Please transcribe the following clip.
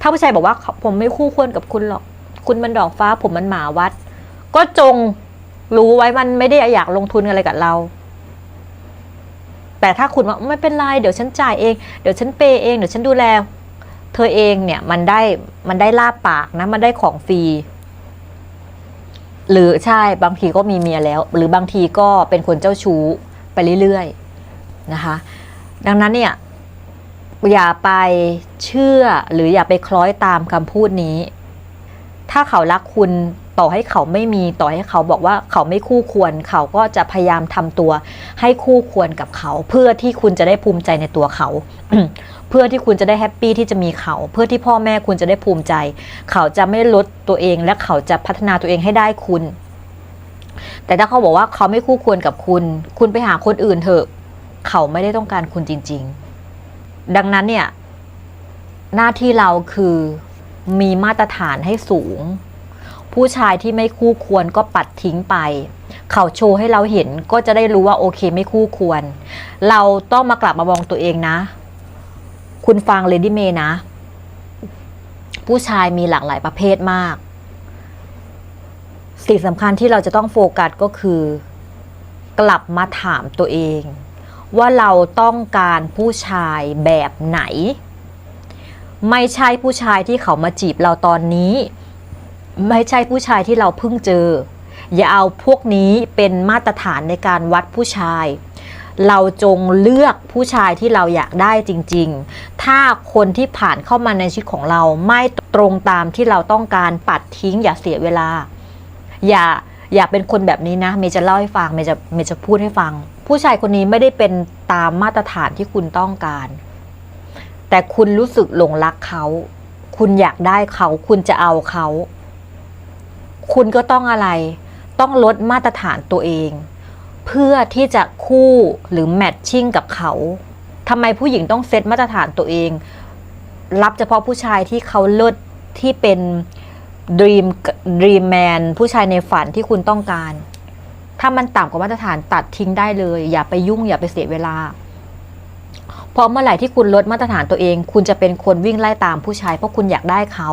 ถ้าผู้ชายบอกว่าผมไม่คู่ควรกับคุณหรอก คุณมันดอกฟ้า ผมมันหมาวัด ก็จงรู้ไว้มันไม่ได้อยากลงทุนอะไรกับเรา แต่ถ้าคุณว่าไม่เป็นไรเดี๋ยวฉันจ่ายเอง เดี๋ยวฉันเปย์เองเดี๋ยวฉันดูแล เธอเองเนี่ยมันได้มันได้ลาบปากนะ มันได้ของฟรีหรือใช่บางทีก็มีเมียแล้ว หรือบางทีก็เป็นคนเจ้าชู้ไปเรื่อยๆนะคะ ดังนั้นเนี่ย อย่าไปเชื่อหรืออย่าไปคล้อยตามคำพูดนี้ ถ้าเขารักคุณต่อให้เขาไม่มีต่อให้เขาบอกว่าเขาไม่คู่ควร เขาก็จะพยายามทำตัวให้คู่ควรกับเขา เพื่อที่คุณจะได้ภูมิใจในตัวเขา เพื่อที่คุณจะได้แฮปปี้ที่จะมีเขา เพื่อที่พ่อแม่คุณจะได้ภูมิใจ เขาจะไม่ลดตัวเองและเขาจะพัฒนาตัวเองให้ได้คุณ แต่ถ้าเขาบอกว่าเขาไม่คู่ควรกับคุณ คุณไปหาคนอื่นเถอะ เขาไม่ได้ต้องการคุณจริง ๆ ดังนั้นเนี่ย หน้าที่เราคือมีมาตรฐานให้สูง ผู้ชายที่ไม่คู่ควรก็ปัดทิ้งไป เขาโชว์ให้เราเห็นก็จะได้รู้ว่าโอเคไม่คู่ควร เราต้องมากลับมามองตัวเองนะ คุณฟังเลดี้เมย์นะ ผู้ชายมีหลากหลายประเภทมาก สิ่งสำคัญที่เราจะต้องโฟกัสก็คือ กลับมาถามตัวเอง ว่าเราต้องการผู้ชายแบบไหน ไม่ใช่ผู้ชายที่เขามาจีบเราตอนนี้ ไม่ใช่ผู้ชายที่เราเพิ่งเจอ อย่าเอาพวกนี้เป็นมาตรฐานในการวัดผู้ชาย เราจงเลือกผู้ชายที่เราอยากได้จริง ๆ ถ้าคนที่ผ่านเข้ามาในชีวิตของเราไม่ตรงตามที่เราต้องการปัดทิ้ง อย่าเสียเวลา อย่าอย่าเป็นคนแบบนี้นะ เมย์จะเล่าให้ฟัง เมย์จะเมย์จะพูดให้ฟัง ผู้ชายคนนี้ไม่ได้เป็นตามมาตรฐานที่คุณต้องการ แต่คุณรู้สึกหลงรักเขา คุณอยากได้เขา คุณจะเอาเขา คุณก็ต้องอะไร ต้องลดมาตรฐานตัวเอง เพื่อที่จะคู่หรือแมทชิ่งกับเขาทำไมผู้หญิงต้องเซตมาตรฐานตัวเอง รับเฉพาะผู้ชายที่เขาเลิศที่เป็นด e ีมด e ีมแมนผู้ชายในฝันที่คุณต้องการ ถ้ามันต่ำกว่ามาตรฐานตัดทิ้งได้เลย อย่าไปยุ่งอย่าไปเสียเวลาพอเมื่อไหร่ที่คุณลดมาตรฐานตัวเอง คุณจะเป็นคนวิ่งไล่ตามผู้ชายเพราะคุณอยากได้เขา